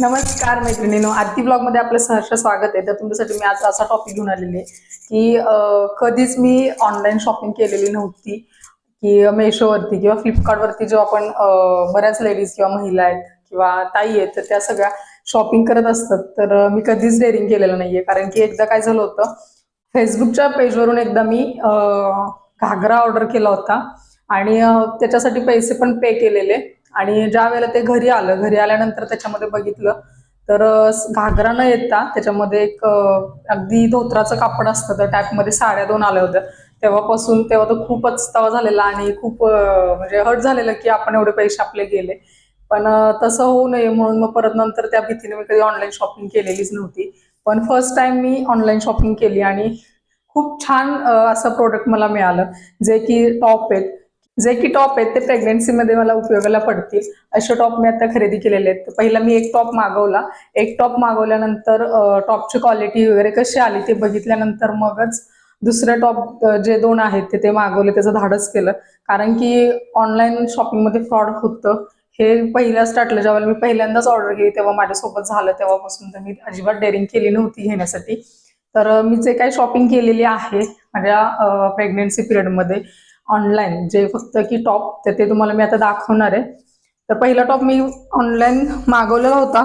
नमस्कार मैत्रिणीनो आरती ब्लॉगमध्ये आपलं सहर्ष स्वागत आहे. तर तुमच्यासाठी मी आज असा टॉपिक घेऊन आलेली आहे की कधीच मी ऑनलाईन शॉपिंग केलेली नव्हती. की मेशोवरती किंवा फ्लिपकार्टवरती जेव्हा आपण बऱ्याच लेडीज किंवा महिला आहेत किंवा ताई आहेत तर त्या सगळ्या शॉपिंग करत असतात. तर मी कधीच डेअरिंग केलेलं नाहीये. कारण की एकदा काय झालं होतं फेसबुकच्या पेजवरून एकदा मी घागरा ऑर्डर केला होता. आणि त्याच्यासाठी पैसे पण पे केलेले. आणि ज्या वेळेला ते घरी आलं घरी आल्यानंतर त्याच्यामध्ये बघितलं तर घागरा न येता त्याच्यामध्ये एक अगदी धोत्राचं कापड असतं तर टॅपमध्ये साड्या दोन आल्या होत्या. तेव्हापासून तेव्हा तर खूपच तवा झालेला आणि खूप म्हणजे हर्ट झालेलं की आपण एवढे पैसे आपले गेले. पण तसं होऊ नये म्हणून मग परत नंतर त्या भीतीने मी कधी ऑनलाईन शॉपिंग केलेलीच नव्हती. पण फर्स्ट टाइम मी ऑनलाईन शॉपिंग केली आणि खूप छान असं प्रोडक्ट मला मिळालं जे की टॉप आहेत. जे की टॉप आहेत ते प्रेग्नन्सीमध्ये मला उपयोगाला पडतील. असे टॉप मी आता खरेदी केलेले आहेत. पहिला मी एक टॉप मागवला. एक टॉप मागवल्यानंतर टॉपची क्वालिटी वगैरे कशी आली ते बघितल्यानंतर मगच दुसरे टॉप जे दोन आहेत ते ते मागवले. त्याचं धाडस केलं. कारण की ऑनलाईन शॉपिंगमध्ये फ्रॉड होतं. हे पहिल्याच टाटलं ज्यावेळेला मी पहिल्यांदाच ऑर्डर केली तेव्हा माझ्यासोबत झालं. तेव्हापासून तर मी अजिबात डेअरिंग केली नव्हती घेण्यासाठी. तर मी जे काही शॉपिंग केलेली आहे माझ्या प्रेग्नेन्सी पिरियडमध्ये ऑनलाईन जे फक्त की टॉप तर ते तुम्हाला मी आता दाखवणार आहे. तर पहिला टॉप मी ऑनलाईन मागवलेला होता.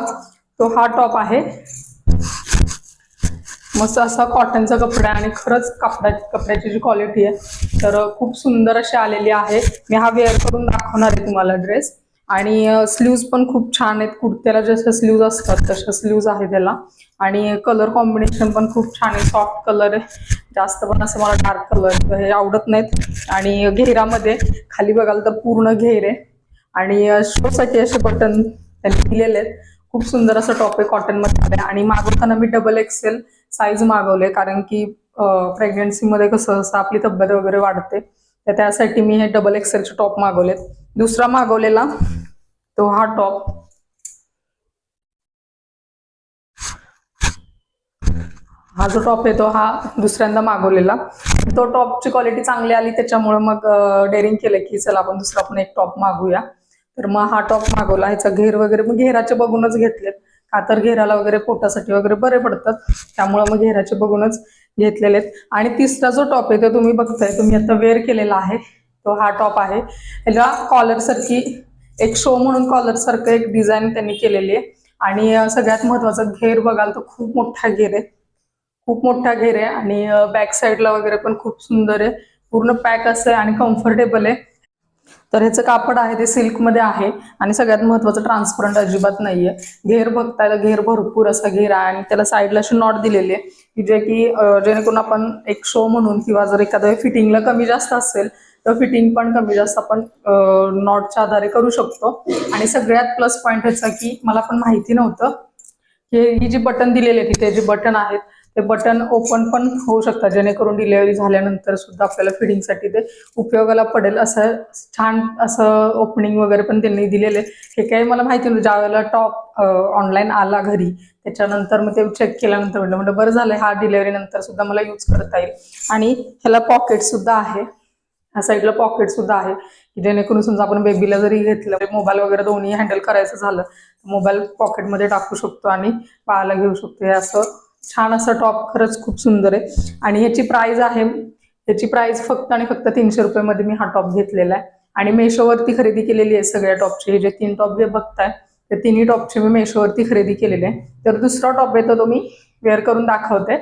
तो हा टॉप आहे. मस्त असा कॉटनचा कपडा आणि खरंच कपडा कपड्याची जी क्वालिटी आहे तर खूप सुंदर अशी आलेली आहे. मी हा वेअर करून दाखवणार आहे तुम्हाला ड्रेस आणि स्लीव्ज पण खूप छान आहेत. कुर्त्याला जसं स्लीव्ज असतात तशा स्लीव्ज आहे त्याला. आणि कलर कॉम्बिनेशन पण खूप छान आहे. सॉफ्ट कलर आहे. जास्त पण असं मला डार्क कलर हे आवडत नाहीत. आणि घेरामध्ये खाली बघाल तर पूर्ण घेर आहे. आणि शोसाठी असे बटन त्यांनी दिलेले आहेत. खूप सुंदर असं टॉप आहे कॉटनमध्ये. आणि मागवताना मी डबल एक्सेल साईज मागवले कारण की प्रेग्नन्सीमध्ये कसं असं आपली तब्येत वगैरे वाढते. तर त्यासाठी मी हे डबल एक्सेलचे टॉप मागवलेत. दुसरा मागवलेला तो हा टॉप हा जो टॉप आहे तो हा दुसऱ्यांदा मागवलेला. तो टॉपची क्वालिटी चांगली आली त्याच्यामुळे मग डेअरिंग केलं की चला आपण दुसरा पण एक टॉप मागूया. तर मग हा टॉप मागवला ह्याचा घेर वगैरे मग घेराचे बघूनच घेतलेत. का तर घेराला वगैरे पोटासाठी वगैरे बरे पडतात. त्यामुळे मग घेराचे बघूनच घेतलेले आहेत आणि तिसरा जो टॉप आहे तो तुम्ही बघताय तुम्ही आता वेअर केलेला आहे तो हा टॉप आहे. ह्याला कॉलर सारखी एक शो म्हणून कॉलर सारखं एक डिझाईन त्यांनी केलेली आहे. आणि सगळ्यात महत्त्वाचा घेर बघाल तर खूप मोठा घेर आहे. खूप मोठा घेर आहे आणि बॅक साईडला वगैरे पण खूप सुंदर आहे. पूर्ण पॅक असं आहे आणि कम्फर्टेबल आहे. तर ह्याचं कापड आहे ते सिल्कमध्ये आहे आणि सगळ्यात महत्वाचं ट्रान्सपरंट अजिबात नाहीये. घेर बघताय घेर भरपूर असा घेर आहे आणि त्याला साईडला अशी नॉट दिलेली आहे की जे की जेणेकरून आपण एक शो म्हणून किंवा जर एखाद्या फिटिंगला कमी जास्त असेल तर फिटिंग पण कमी जास्त आपण नॉटच्या आधारे करू शकतो. आणि सगळ्यात प्लस पॉईंट ह्याचा की मला पण माहिती नव्हतं की ही जी बटन दिलेली आहे तिथे जे बटन आहेत ते बटन ओपन पण होऊ शकतात जेणेकरून डिलेवरी झाल्यानंतर सुद्धा आपल्याला फिडिंगसाठी ते उपयोगाला पडेल असं छान असं ओपनिंग वगैरे पण त्यांनी दिलेले हे काही मला माहिती नव्हतं ज्या वेळेला टॉप ऑनलाईन आला घरी त्याच्यानंतर मग ते चेक केल्यानंतर म्हटलं म्हणजे बरं झालं हा डिलेवरी नंतर सुद्धा मला यूज करता येईल. आणि ह्याला पॉकेट सुद्धा आहे ह्या साईडला पॉकेट सुद्धा आहे की जेणेकरून समजा आपण बेबीला जरी घेतलं मोबाईल वगैरे दोन्ही हँडल करायचं झालं मोबाईल पॉकेटमध्ये टाकू शकतो आणि बाळाला घेऊ शकतो. हे असं छान असं टॉप खरंच खूप सुंदर आहे. आणि ह्याची प्राइस आहे ह्याची प्राइस फक्त आणि फक्त तीनशे रुपयामध्ये मी हा टॉप घेतलेला आहे. आणि मेशोवरती खरेदी केलेली आहे सगळ्या टॉपची हे जे तीन टॉप जे बघताय ते तिन्ही टॉपचे मी मेशोवरती खरेदी केलेले आहे. तर दुसरा टॉप आहे तो मी वेअर करून दाखवते.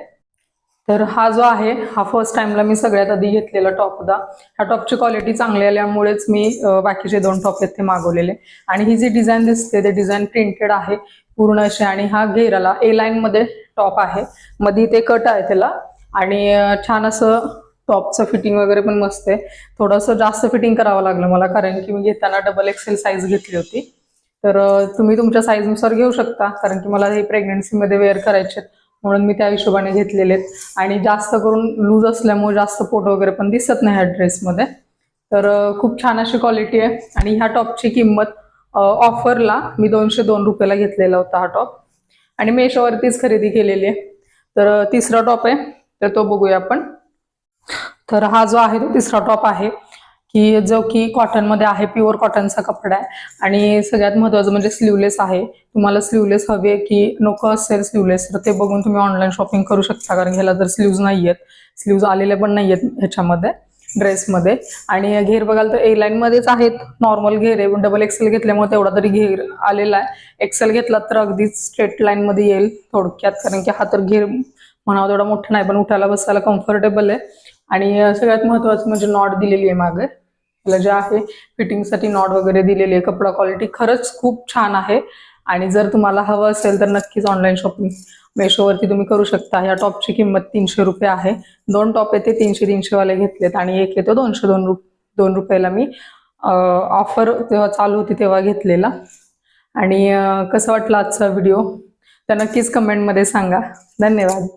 तर हा जो आहे हा फर्स्ट टाइमला मी सगळ्यात आधी घेतलेला टॉप होता ह्या टॉपची क्वालिटी चांगली आल्यामुळेच मी बाकीचे दोन टॉप आहेत ते मागवलेले. आणि ही जी डिझाईन दिसते ते डिझाईन प्रिंटेड आहे पूर्ण असे आणि हा घेराला ए लाईन मध्ये टॉप आहे. मध्ये ते कट आहे त्याला. आणि छान असं टॉपचं फिटिंग वगैरे पण मस्त आहे. थोडंसं जास्त फिटिंग करावं लागलं मला कारण की मी घेताना डबल एक्सेल साईज घेतली होती. तर तुम्ही तुमच्या साईजनुसार घेऊ शकता कारण की मला हे प्रेग्नन्सीमध्ये वेअर करायचे आहेत. म्हणून मी त्या हिशोबाने घेतलेले आहेत. आणि जास्त करून लूज असल्यामुळे जास्त पोट वगैरे पण दिसत नाही ह्या ड्रेसमध्ये तर खूप छान अशी क्वालिटी आहे. आणि ह्या टॉपची किंमत ऑफरला मी दोनशे दोन रुपयाला घेतलेला होता हा टॉप आणि मेशोवरतीच खरेदी केलेली आहे. तर तिसरा टॉप आहे. तर तो बघूया आपण. तर हा जो आहे तो तिसरा टॉप आहे. की जो की कॉटनमध्ये आहे प्युअर कॉटनचा कपडा आहे. आणि सगळ्यात महत्वाचं म्हणजे स्लीवलेस आहे. तुम्हाला स्लीवलेस हवी आहे की नको असेल स्लीवलेस तर ते बघून तुम्ही ऑनलाईन शॉपिंग करू शकता. कारण ह्याला जर स्लीव्ज नाही आहेत स्लीव्ज आलेले पण नाही आहेत ह्याच्यामध्ये. ड्रेसमध्ये. आणि घेर बघाल तर ए मध्येच आहेत. नॉर्मल घेर आहे. डबल एक्सेल घेतल्यामुळे तेवढा तरी घेर आलेला आहे. एक्सेल घेतला तर अगदीच स्ट्रेटमध्ये येईल थोडक्यात. कारण की हा तर घेर म्हणावा तेवढा मोठा नाही पण उठायला बसायला कम्फर्टेबल आहे. आणि सगळ्यात महत्वाचं म्हणजे नॉट दिलेली आहे मागे. त्याला जे आहे फिटिंगसाठी नॉट वगैरे दिलेली आहे. कपडा क्वालिटी खरंच खूप छान आहे. आणि जर तुम्हाला हवं असेल तर नक्कीच ऑनलाईन शॉपिंग मेशोवरती तुम्ही करू शकता. या टॉपची किंमत तीनशे रुपये आहे. दोन टॉप येते तीनशे तीनशे वाले घेतलेत आणि एक येतो दोनशे दोन रुप दोन रुपयाला मी ऑफर तेव्हा चालू होती तेव्हा घेतलेला. आणि कसं वाटलं आजचा व्हिडिओ तर नक्कीच कमेंटमध्ये सांगा. धन्यवाद.